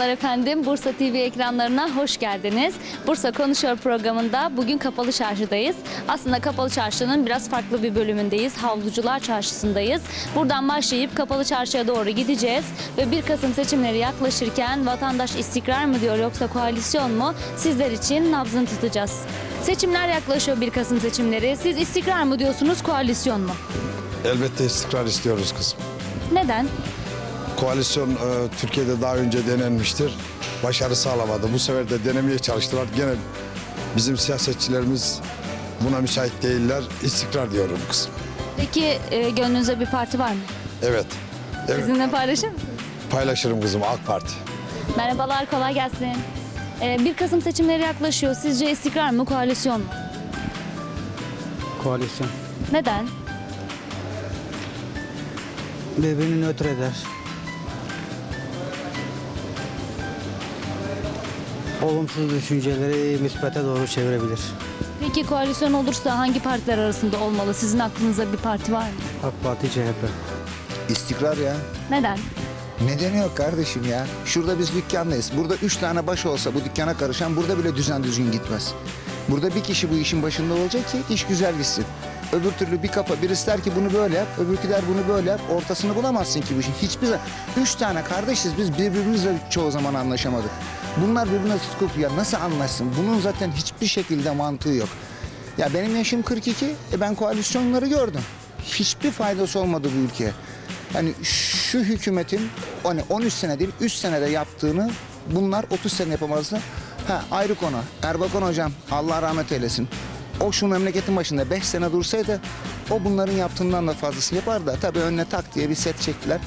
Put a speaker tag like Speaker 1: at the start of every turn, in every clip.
Speaker 1: Merhabalar efendim. Bursa TV ekranlarına hoş geldiniz. Bursa Konuşuyor programında bugün Kapalı Çarşı'dayız. Aslında Kapalı Çarşı'nın biraz farklı bir bölümündeyiz. Havlucular Çarşısı'ndayız. Buradan başlayıp Kapalı Çarşı'ya doğru gideceğiz. Ve 1 Kasım seçimleri yaklaşırken vatandaş istikrar mı diyor yoksa koalisyon mu? Sizler için nabzını tutacağız. Seçimler yaklaşıyor 1 Kasım seçimleri. Siz istikrar mı diyorsunuz, koalisyon mu?
Speaker 2: Elbette istikrar istiyoruz kızım.
Speaker 1: Neden?
Speaker 2: Koalisyon e, Türkiye'de daha önce denenmiştir. Başarı sağlamadı. Bu sefer de denemeye çalıştılar. Gene bizim siyasetçilerimiz buna müsait değiller. İstikrar diyorum kızım.
Speaker 1: Peki e, gönlünüzde bir parti var mı?
Speaker 2: Evet. Evet.
Speaker 1: Sizinle paylaşır mısınız?
Speaker 2: Paylaşırım kızım AK Parti.
Speaker 1: Merhabalar, kolay gelsin. Ee, 1 Kasım seçimleri yaklaşıyor. Sizce istikrar mı, koalisyon mu?
Speaker 3: Koalisyon.
Speaker 1: Neden?
Speaker 3: Birbirini nötr eder. Olumsuz düşünceleri müsbete doğru çevirebilir.
Speaker 1: Peki koalisyon olursa hangi partiler arasında olmalı? Sizin aklınızda bir parti var mı?
Speaker 3: AK Parti, CHP.
Speaker 4: İstikrar ya.
Speaker 1: Neden?
Speaker 4: Nedeni yok kardeşim ya. Şurada biz dükkandayız. Burada üç tane baş olsa bu dükkana karışan burada bile düzen düzgün gitmez. Burada bir kişi bu işin başında olacak ki iş güzel gitsin. Öbür türlü bir kafa birisi der ki bunu böyle yap, öbürkü der bunu böyle yap. Ortasını bulamazsın ki bu işin. Hiçbir zaman. Üç tane kardeşiz biz birbirimizle çoğu zaman anlaşamadık. Bunlar birbirine tutup ya nasıl anlaşsın? Bunun zaten hiçbir şekilde mantığı yok. Ya benim yaşım 42, e ben koalisyonları gördüm. Hiçbir faydası olmadı bu ülkeye. Yani şu hükümetin hani 13 sene değil 3 senede yaptığını bunlar 30 sene yapamazdı. Ha ayrı konu. Erbakan hocam Allah rahmet eylesin. O şu memleketin başında 5 sene dursaydı o bunların yaptığından da fazlasını yapardı. Tabii önüne tak diye bir set çektiler.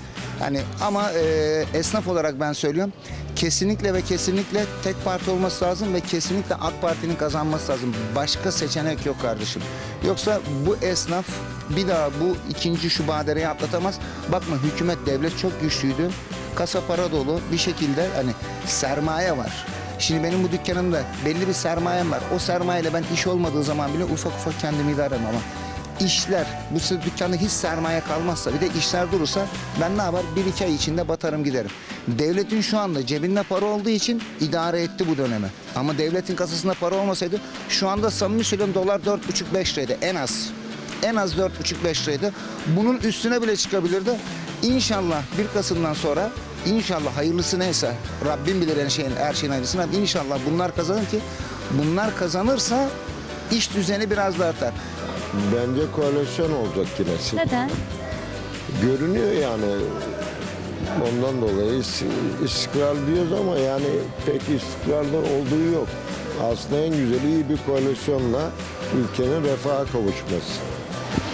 Speaker 4: Hani ama e, esnaf olarak ben söylüyorum. Kesinlikle ve kesinlikle tek parti olması lazım ve kesinlikle AK Parti'nin kazanması lazım. Başka seçenek yok kardeşim. Yoksa bu esnaf bir daha bu ikinci şu badireyi atlatamaz. Bakma hükümet devlet çok güçlüydü. Kasa para dolu bir şekilde hani sermaye var. Şimdi benim bu dükkanımda belli bir sermayem var. O sermayeyle ben iş olmadığı zaman bile ufak ufak kendimi idare ama işler bu sefer dükkanda hiç sermaye kalmazsa bir de işler durursa ben ne yapar bir iki ay içinde batarım giderim. Devletin şu anda cebinde para olduğu için idare etti bu dönemi. Ama devletin kasasında para olmasaydı şu anda samimi söylüyorum dolar 4,5-5 liraydı en az. En az 4,5-5 liraydı. Bunun üstüne bile çıkabilirdi. İnşallah 1 Kasım'dan sonra inşallah hayırlısı neyse Rabbim bilir her şeyin, her şeyin hayırlısını. İnşallah bunlar kazanır ki bunlar kazanırsa iş düzeni biraz da artar.
Speaker 5: Bence koalisyon olacak yine.
Speaker 1: Neden?
Speaker 5: Görünüyor yani. Ondan dolayı is- istikrar diyoruz ama yani pek istikrarlı olduğu yok. Aslında en güzeli iyi bir koalisyonla ülkenin refaha kavuşması.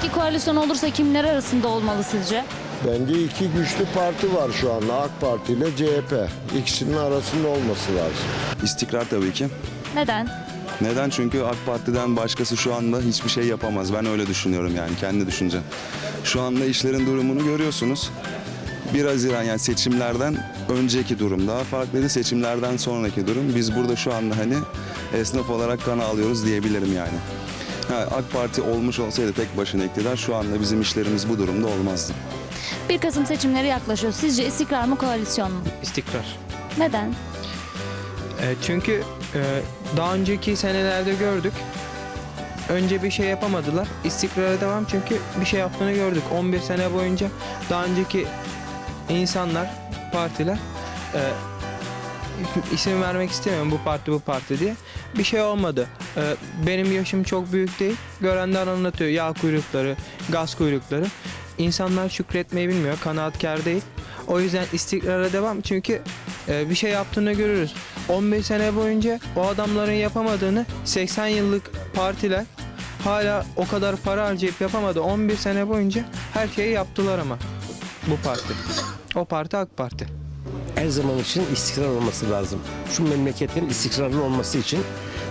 Speaker 1: Peki koalisyon olursa kimler arasında olmalı sizce?
Speaker 5: Bence iki güçlü parti var şu anda AK Parti ile CHP. İkisinin arasında olması lazım.
Speaker 6: İstikrar tabii ki.
Speaker 1: Neden?
Speaker 6: Neden? Çünkü AK Parti'den başkası şu anda hiçbir şey yapamaz. Ben öyle düşünüyorum yani kendi düşüncem. Şu anda işlerin durumunu görüyorsunuz. 1 Haziran yani seçimlerden önceki durum daha farklıydı. Seçimlerden sonraki durum. Biz burada şu anda hani esnaf olarak kan alıyoruz diyebilirim yani. Ha, AK Parti olmuş olsaydı tek başına iktidar şu anda bizim işlerimiz bu durumda olmazdı.
Speaker 1: 1 Kasım seçimleri yaklaşıyor. Sizce istikrar mı, koalisyon mu?
Speaker 7: İstikrar.
Speaker 1: Neden?
Speaker 7: E, çünkü daha önceki senelerde gördük. Önce bir şey yapamadılar. İstikrara devam çünkü bir şey yaptığını gördük. 11 sene boyunca daha önceki insanlar, partiler e, isim vermek istemiyorum bu parti bu parti diye. Bir şey olmadı. E, benim yaşım çok büyük değil. Görenler anlatıyor. Yağ kuyrukları, gaz kuyrukları. İnsanlar şükretmeyi bilmiyor. Kanaatkar değil. O yüzden istikrara devam. Çünkü e, bir şey yaptığını görürüz. 15 sene boyunca o adamların yapamadığını 80 yıllık partiler hala o kadar para harcayıp yapamadı. 11 sene boyunca her şeyi yaptılar ama bu parti. O parti AK Parti.
Speaker 8: her zaman için istikrar olması lazım. Şu memleketin istikrarlı olması için.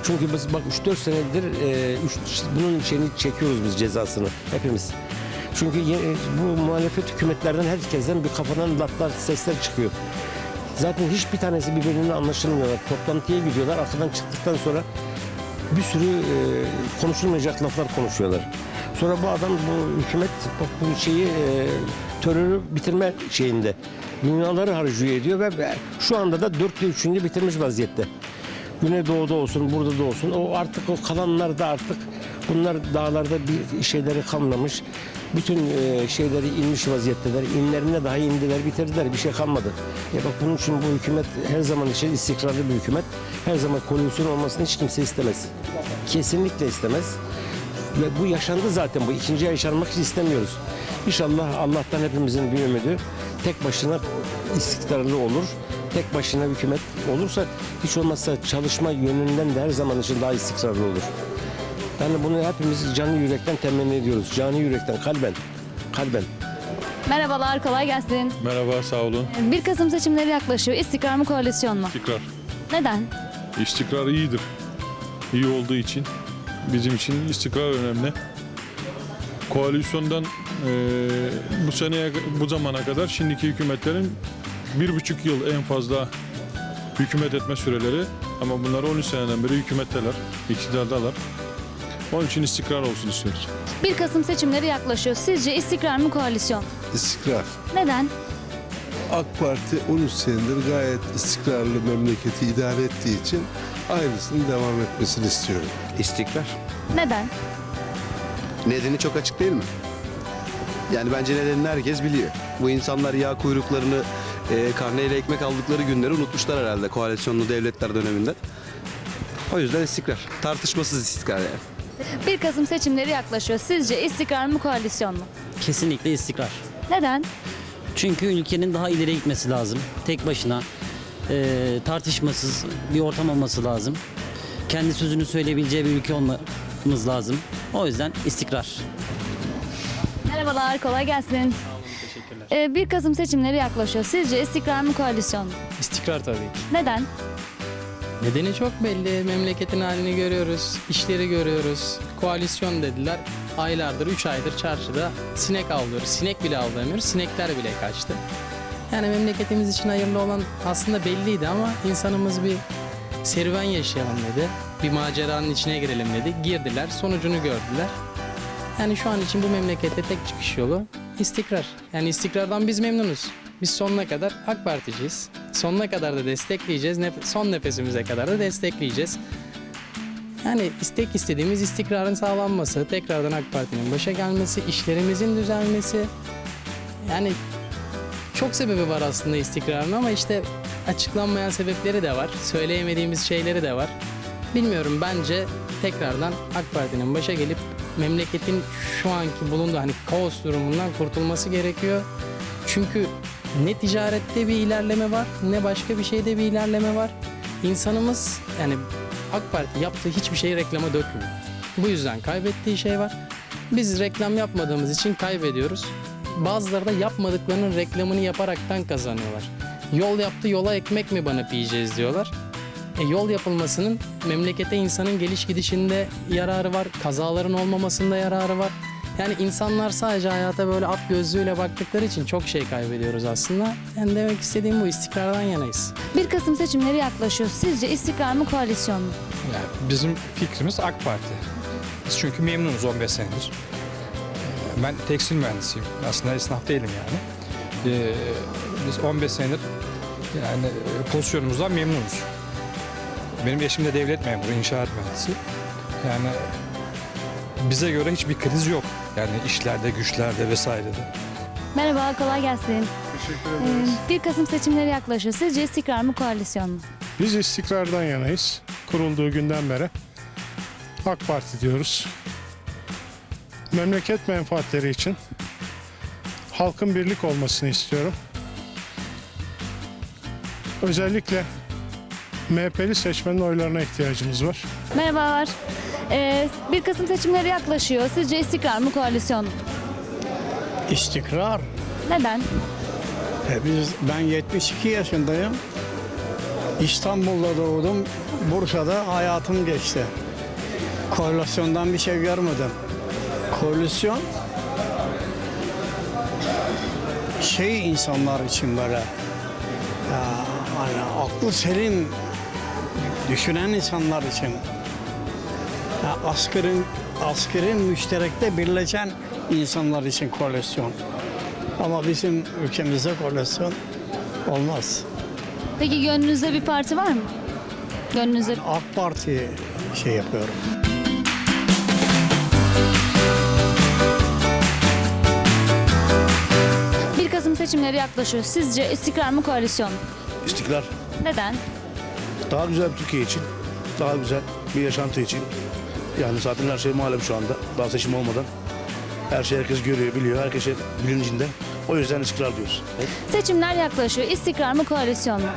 Speaker 8: Çünkü biz bak 3-4 senedir e, üç- bunun şeyini çekiyoruz biz cezasını hepimiz. Çünkü ye- bu muhalefet hükümetlerden herkesten bir kafadan laflar, sesler çıkıyor. Zaten hiçbir tanesi birbirine anlaşılmıyorlar. Toplantıya gidiyorlar. Arkadan çıktıktan sonra bir sürü e, konuşulmayacak laflar konuşuyorlar. Sonra bu adam bu hükümet bu şeyi e, terörü bitirme şeyinde. Dünyaları harcıyor ediyor ve şu anda da dörtte üçünü bitirmiş vaziyette. Güneydoğu'da olsun, burada da olsun. O artık o kalanlar da artık bunlar dağlarda bir şeyleri kalmamış. Bütün e, şeyleri inmiş vaziyetteler. İnlerine dahi indiler, bitirdiler. Bir şey kalmadı. Ya bak bunun için bu hükümet her zaman için istikrarlı bir hükümet. Her zaman koalisyon olmasını hiç kimse istemez. Kesinlikle istemez. Ve bu yaşandı zaten. Bu ikinci yaşanmak istemiyoruz. İnşallah Allah'tan hepimizin bir ümidi tek başına istikrarlı olur. Tek başına hükümet olursa hiç olmazsa çalışma yönünden de her zaman için daha istikrarlı olur. Yani bunu hepimiz canı yürekten temenni ediyoruz. Canı yürekten, kalben. Kalben.
Speaker 1: Merhabalar, kolay gelsin.
Speaker 9: Merhaba, sağ olun.
Speaker 1: 1 Kasım seçimleri yaklaşıyor. İstikrar mı, koalisyon mu?
Speaker 9: İstikrar.
Speaker 1: Neden?
Speaker 9: İstikrar iyidir. İyi olduğu için bizim için istikrar önemli. Koalisyondan eee, bu seneye bu zamana kadar şimdiki hükümetlerin bir buçuk yıl en fazla hükümet etme süreleri ama bunlar 13 seneden beri hükümetteler, iktidardalar. Onun için istikrar olsun istiyoruz.
Speaker 1: 1 Kasım seçimleri yaklaşıyor. Sizce istikrar mı, koalisyon?
Speaker 10: İstikrar.
Speaker 1: Neden?
Speaker 10: AK Parti 13 senedir gayet istikrarlı memleketi idare ettiği için aynısının devam etmesini istiyorum.
Speaker 11: İstikrar.
Speaker 1: Neden?
Speaker 11: Nedeni çok açık değil mi? Yani bence nedenini herkes biliyor. Bu insanlar yağ kuyruklarını e, karneyle ekmek aldıkları günleri unutmuşlar herhalde koalisyonlu devletler döneminde. O yüzden istikrar. Tartışmasız istikrar yani.
Speaker 1: 1 Kasım seçimleri yaklaşıyor. Sizce istikrar mı, koalisyon mu?
Speaker 12: Kesinlikle istikrar.
Speaker 1: Neden?
Speaker 12: Çünkü ülkenin daha ileri gitmesi lazım. Tek başına e, tartışmasız bir ortam olması lazım. Kendi sözünü söyleyebileceği bir ülke olmamız lazım. O yüzden istikrar.
Speaker 1: Merhabalar, kolay gelsin. Teşekkürler. 1 Kasım seçimleri yaklaşıyor. Sizce istikrar mı, koalisyon mu?
Speaker 13: İstikrar tabii ki.
Speaker 1: Neden?
Speaker 13: Nedeni çok belli. Memleketin halini görüyoruz, işleri görüyoruz. Koalisyon dediler. Aylardır, 3 aydır çarşıda sinek avlıyoruz. Sinek bile avlamıyoruz, sinekler bile kaçtı. Yani memleketimiz için hayırlı olan aslında belliydi ama insanımız bir serüven yaşayalım dedi. Bir maceranın içine girelim dedi. Girdiler, sonucunu gördüler. Yani şu an için bu memlekette tek çıkış yolu istikrar. Yani istikrardan biz memnunuz. Biz sonuna kadar AK Particiyiz. Sonuna kadar da destekleyeceğiz. Nef- son nefesimize kadar da destekleyeceğiz. Yani istek istediğimiz istikrarın sağlanması, tekrardan AK Parti'nin başa gelmesi, işlerimizin düzelmesi. Yani çok sebebi var aslında istikrarın ama işte açıklanmayan sebepleri de var. Söyleyemediğimiz şeyleri de var. Bilmiyorum bence tekrardan AK Parti'nin başa gelip memleketin şu anki bulunduğu hani kaos durumundan kurtulması gerekiyor. Çünkü ne ticarette bir ilerleme var ne başka bir şeyde bir ilerleme var. İnsanımız yani AK Parti yaptığı hiçbir şeyi reklama dökmüyor. Bu yüzden kaybettiği şey var. Biz reklam yapmadığımız için kaybediyoruz. Bazıları da yapmadıklarının reklamını yaparaktan kazanıyorlar. Yol yaptı yola ekmek mi banıp yiyeceğiz diyorlar. E, yol yapılmasının memlekete insanın geliş gidişinde yararı var. Kazaların olmamasında yararı var. Yani insanlar sadece hayata böyle at gözlüğüyle baktıkları için çok şey kaybediyoruz aslında. Yani demek istediğim bu istikrardan yanayız.
Speaker 1: 1 Kasım seçimleri yaklaşıyor. Sizce istikrar mı, koalisyon mu?
Speaker 13: Yani bizim fikrimiz AK Parti. Biz çünkü memnunuz 15 senedir. Ee, Ben tekstil mühendisiyim. Aslında esnaf değilim yani. Ee, Biz 15 senedir yani e, pozisyonumuzdan memnunuz. Benim eşim de devlet memuru, inşaat mühendisi. Yani bize göre hiçbir kriz yok. Yani işlerde, güçlerde vesairede.
Speaker 1: Merhaba, kolay gelsin.
Speaker 9: Teşekkür
Speaker 1: Ee, 1 Kasım seçimleri yaklaşıyor. Sizce istikrar mı, koalisyon mu?
Speaker 9: Biz istikrardan yanayız. Kurulduğu günden beri AK Parti diyoruz. Memleket menfaatleri için halkın birlik olmasını istiyorum. Özellikle MHP'li seçmenin oylarına ihtiyacımız var.
Speaker 1: Merhabalar. Ee, 1 Kasım seçimleri yaklaşıyor. Sizce istikrar mı, koalisyon mu?
Speaker 13: İstikrar.
Speaker 1: Neden?
Speaker 13: E, Biz, ben 72 yaşındayım. İstanbul'da doğdum. Bursa'da hayatım geçti. Koalisyondan bir şey görmedim. Koalisyon şey insanlar için böyle ya, hani aklı selim düşünen insanlar için askerin askerin müşterekte birleşen insanlar için koalisyon.
Speaker 3: Ama bizim ülkemizde koalisyon olmaz.
Speaker 1: Peki gönlünüzde bir parti var mı? Gönlünüzde
Speaker 3: AK Parti şey yapıyorum.
Speaker 1: bir Kasım seçimleri yaklaşıyor. Sizce istikrar mı koalisyon mu?
Speaker 14: İstikrar.
Speaker 1: Neden?
Speaker 14: Daha güzel bir Türkiye için, daha güzel bir yaşantı için. Yani zaten her şey malum şu anda. Daha seçim olmadan. Her şey herkes görüyor, biliyor. Herkesin bilincinde. O yüzden istikrar diyoruz.
Speaker 1: Seçimler yaklaşıyor. İstikrar mı koalisyon mu?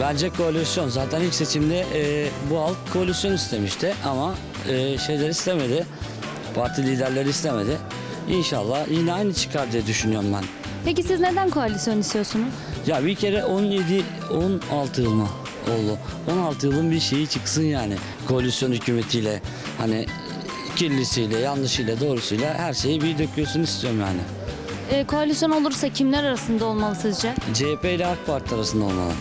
Speaker 12: Bence koalisyon. Zaten ilk seçimde e, bu halk koalisyon istemişti ama e, şeyler istemedi. Parti liderleri istemedi. İnşallah yine aynı çıkar diye düşünüyorum ben.
Speaker 1: Peki siz neden koalisyon istiyorsunuz?
Speaker 12: Ya bir kere 17 16 yıl mı oldu? 16 yılın bir şeyi çıksın yani. Koalisyon hükümetiyle hani kirlisiyle, yanlışıyla, doğrusuyla her şeyi bir dökülsün istiyorum yani.
Speaker 1: Ee, koalisyon olursa kimler arasında olmalı sizce?
Speaker 12: CHP ile AK Parti arasında olmalı.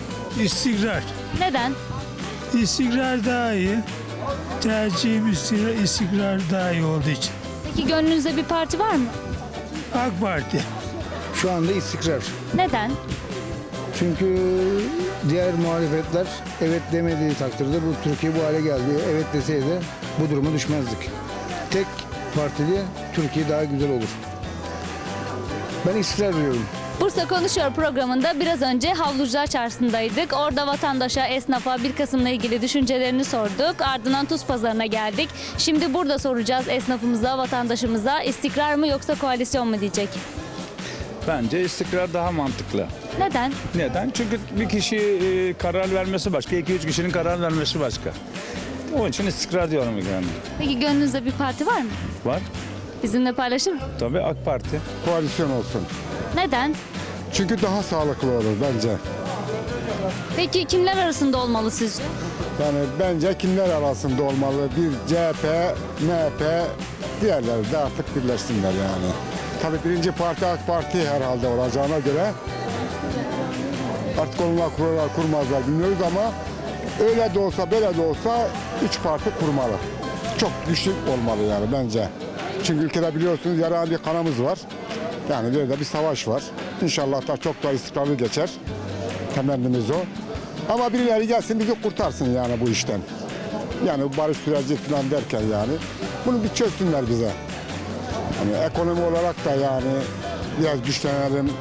Speaker 3: İstikrar.
Speaker 1: Neden?
Speaker 3: İstikrar daha iyi. Tercihim istikrar, istikrar daha iyi olduğu için.
Speaker 1: Peki gönlünüzde bir parti var mı?
Speaker 3: AK Parti.
Speaker 4: Şu anda istikrar.
Speaker 1: Neden?
Speaker 4: Çünkü diğer muhalefetler evet demediği takdirde bu Türkiye bu hale geldi. Evet deseydi bu duruma düşmezdik. Tek partili Türkiye daha güzel olur. Ben istikrar diyorum.
Speaker 1: Bursa Konuşuyor programında biraz önce Havlucular Çarşısı'ndaydık. Orada vatandaşa, esnafa 1 Kasım'la ilgili düşüncelerini sorduk. Ardından Tuz Pazarı'na geldik. Şimdi burada soracağız esnafımıza, vatandaşımıza istikrar mı yoksa koalisyon mu diyecek.
Speaker 15: Bence istikrar daha mantıklı.
Speaker 1: Neden?
Speaker 15: Neden? Çünkü bir kişi e, karar vermesi başka, iki üç kişinin karar vermesi başka. Onun için istikrar diyorum yani.
Speaker 1: Peki gönlünüzde bir parti var mı?
Speaker 15: Var.
Speaker 1: Bizimle paylaşır mısın?
Speaker 15: Tabii AK Parti.
Speaker 2: Koalisyon olsun.
Speaker 1: Neden?
Speaker 2: Çünkü daha sağlıklı olur bence.
Speaker 1: Peki kimler arasında olmalı sizce?
Speaker 2: Yani bence kimler arasında olmalı? Bir CHP, MHP, diğerleri de artık birleşsinler yani. Tabii birinci parti AK Parti herhalde olacağına göre artık onlar kurarlar kurmazlar bilmiyoruz ama öyle de olsa böyle de olsa üç parti kurmalı. Çok güçlü olmalı yani bence. Çünkü ülkede biliyorsunuz yaralı bir kanımız var. Yani böyle de bir savaş var. İnşallah da çok daha istikrarlı geçer. Temennimiz o. Ama birileri gelsin bizi kurtarsın yani bu işten. Yani barış süreci falan derken yani. Bunu bir çözsünler bize. Hani ekonomi olarak da yani biraz güçlenelim.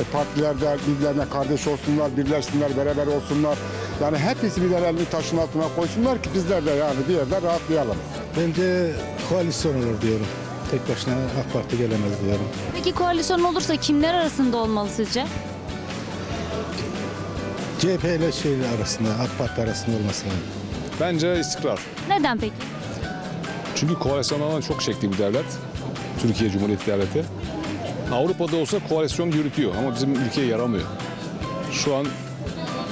Speaker 2: E, partiler de birbirlerine kardeş olsunlar, birleşsinler, beraber olsunlar. Yani hepsi bir elini taşın altına koysunlar ki bizler de yani bir yerde rahatlayalım.
Speaker 14: Bence koalisyon olur diyorum. Tek başına AK Parti gelemez diyorum.
Speaker 1: Peki koalisyon olursa kimler arasında olmalı sizce?
Speaker 14: CHP ile şey arasında, AK Parti arasında olması lazım.
Speaker 9: Bence istikrar.
Speaker 1: Neden peki?
Speaker 9: Çünkü koalisyon alanı çok şekli bir devlet. Türkiye Cumhuriyeti Devleti. Avrupa'da olsa koalisyon yürütüyor ama bizim ülkeye yaramıyor. Şu an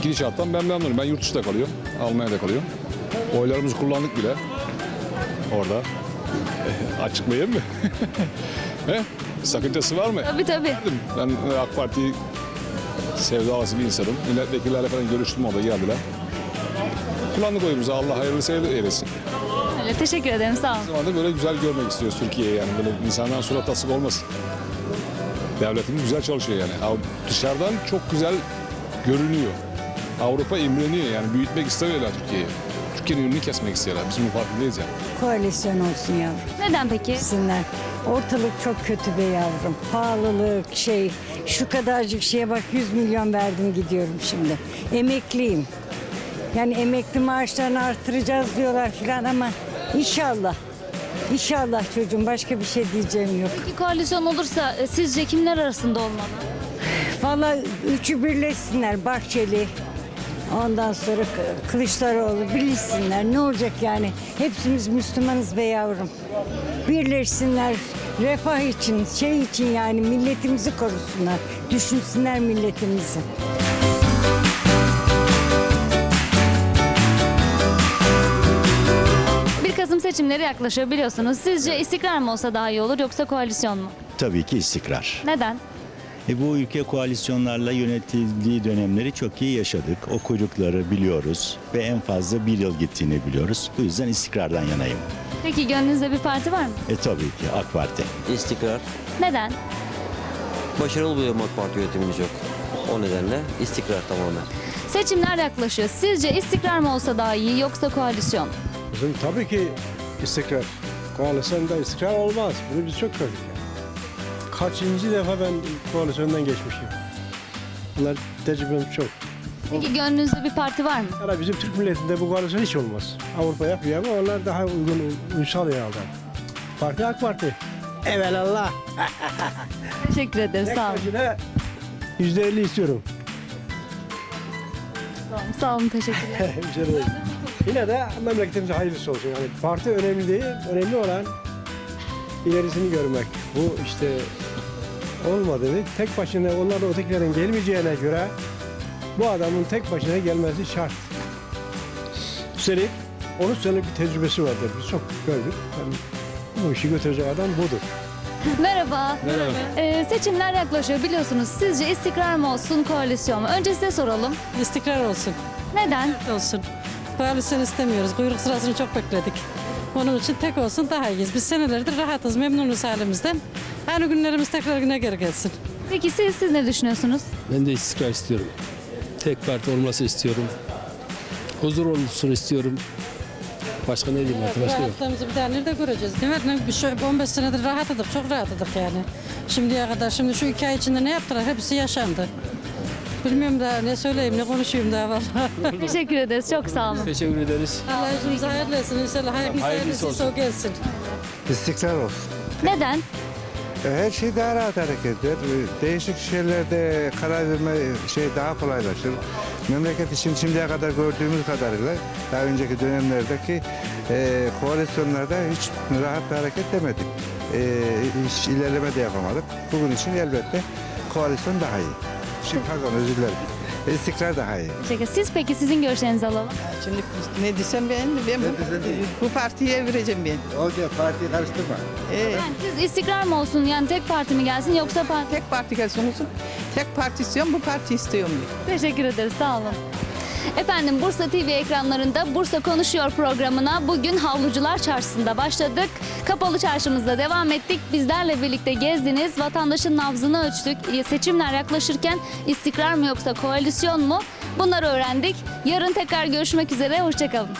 Speaker 9: gidişattan ben memnunum. Ben yurt dışında kalıyorum. Almanya'da kalıyorum. Oylarımızı kullandık bile. Orada. Açıklayayım mı? He? Sakıncası var mı?
Speaker 1: Tabii tabii.
Speaker 9: Ben AK Parti sevdalısı bir insanım. Milletvekillerle falan görüştüm orada geldiler. Kullandık oyumuzu. Allah hayırlısı eylesin.
Speaker 1: Öyle, teşekkür ederim sağ olun.
Speaker 9: O zaman da böyle güzel görmek istiyoruz Türkiye'yi yani. Böyle insanların surat asık olmasın. Devletimiz güzel çalışıyor yani. Dışarıdan çok güzel görünüyor. Avrupa imreniyor yani. Büyütmek istemiyorlar Türkiye'yi. Türkiye'nin önünü kesmek istiyorlar. Biz bunun farkındayız yani.
Speaker 16: Koalisyon olsun yavrum.
Speaker 1: Neden peki?
Speaker 16: Gitsinler. Ortalık çok kötü be yavrum. Pahalılık şey şu kadarcık şeye bak 100 milyon verdim gidiyorum şimdi. Emekliyim. Yani emekli maaşlarını artıracağız diyorlar filan ama inşallah. İnşallah çocuğum başka bir şey diyeceğim yok.
Speaker 1: Peki koalisyon olursa e, sizce kimler arasında olmalı?
Speaker 16: Vallahi üçü birleşsinler Bahçeli. Ondan sonra K- Kılıçdaroğlu birleşsinler. Ne olacak yani? Hepsimiz Müslümanız be yavrum. Birleşsinler. Refah için, şey için yani milletimizi korusunlar. Düşünsünler milletimizi.
Speaker 1: Seçimleri yaklaşıyor biliyorsunuz. Sizce istikrar mı olsa daha iyi olur yoksa koalisyon mu?
Speaker 17: Tabii ki istikrar.
Speaker 1: Neden?
Speaker 17: E bu ülke koalisyonlarla yönetildiği dönemleri çok iyi yaşadık. O kuyrukları biliyoruz ve en fazla bir yıl gittiğini biliyoruz. Bu yüzden istikrardan yanayım.
Speaker 1: Peki gönlünüzde bir parti var mı?
Speaker 17: E tabii ki AK Parti.
Speaker 12: İstikrar.
Speaker 1: Neden?
Speaker 18: başarılı buluyorum AK Parti yönetimini çok. O nedenle istikrar tamamen.
Speaker 1: Seçimler yaklaşıyor. Sizce istikrar mı olsa daha iyi yoksa koalisyon?
Speaker 19: Bizim tabii ki istikrar. Koalisyonda istikrar olmaz. Bunu biz çok gördük. Yani. Kaçıncı defa ben koalisyondan geçmişim. Bunlar tecrübem çok.
Speaker 1: Peki gönlünüzde bir parti var mı?
Speaker 19: Yani bizim Türk milletinde bu koalisyon hiç olmaz. Avrupa yapıyor ama onlar daha uygun, uysal herhalde. Parti AK Parti. Evelallah.
Speaker 1: Teşekkür ederiz. Sağ olun.
Speaker 19: Yüzde elli istiyorum.
Speaker 1: Tamam, Sağ olun. Teşekkürler.
Speaker 19: Güzel oldu. Yine de memleketimize hayırlısı olsun. Yani parti önemli değil, önemli olan ilerisini görmek. Bu işte olmadığını tek başına onların ötekilerin gelmeyeceğine göre bu adamın tek başına gelmesi şart. Üstelik 13 senelik bir tecrübesi vardır. Biz çok gördük. Yani bu işi götürecek adam budur.
Speaker 1: Merhaba.
Speaker 19: Merhaba.
Speaker 1: Ee, seçimler yaklaşıyor biliyorsunuz. Sizce istikrar mı olsun, koalisyon mu? Önce size soralım.
Speaker 20: İstikrar olsun.
Speaker 1: Neden?
Speaker 20: olsun. Koalisyon istemiyoruz. Kuyruk sırasını çok bekledik. Onun için tek olsun daha iyiyiz. Biz senelerdir rahatız, memnunuz halimizden. Hani günlerimiz tekrar güne geri gelsin.
Speaker 1: Peki siz, siz ne düşünüyorsunuz?
Speaker 21: Ben de istikrar istiyorum. Tek parti olması istiyorum. Huzur olsun istiyorum. Başka ne diyeyim artık başka yok.
Speaker 20: Rahatlığımızı bir daha nerede göreceğiz? Değil mi? Ne- Bir şey, 15 senedir rahatladık, çok rahatladık yani. Şimdiye kadar, şimdi şu iki ay içinde ne yaptılar? Hepsi yaşandı. Bilmiyorum daha ne söyleyeyim, ne konuşayım daha var.
Speaker 1: Teşekkür ederiz. Çok sağ olun.
Speaker 21: Teşekkür ederiz.
Speaker 20: Allah işimize hayırlı etsin inşallah. Hayırlısı,
Speaker 21: Hayırlısı
Speaker 20: hayırlısı o gelsin.
Speaker 22: İstikrar olsun.
Speaker 1: Neden?
Speaker 22: Her şey daha rahat hareket eder. Değişik şeylerde karar verme şey daha kolaylaşır. Memleket için şimdiye kadar gördüğümüz kadarıyla daha önceki dönemlerdeki e, koalisyonlarda hiç rahat bir hareket demedik. E, hiç ilerleme de yapamadık. Bugün için elbette koalisyon daha iyi. Şimdi pardon özür dilerim. İstikrar daha iyi.
Speaker 1: Teşekkür Siz peki sizin görüşlerinizi alalım.
Speaker 23: Şimdi ne desem ben, ben bu, bu partiye vereceğim ben.
Speaker 22: Olacak partiyi karıştırma.
Speaker 23: Ee,
Speaker 1: Yani siz istikrar mı olsun yani tek parti mi gelsin yoksa parti?
Speaker 23: tek parti gelsin olsun. Tek parti istiyorum, bu parti istiyorum.
Speaker 1: Teşekkür ederiz. Sağ olun. Efendim Bursa TV ekranlarında Bursa Konuşuyor programına bugün Havlucular Çarşısı'nda başladık. Kapalı çarşımızda devam ettik. Bizlerle birlikte gezdiniz. Vatandaşın nabzını ölçtük. Seçimler yaklaşırken istikrar mı yoksa koalisyon mu? Bunları öğrendik. Yarın tekrar görüşmek üzere. Hoşçakalın.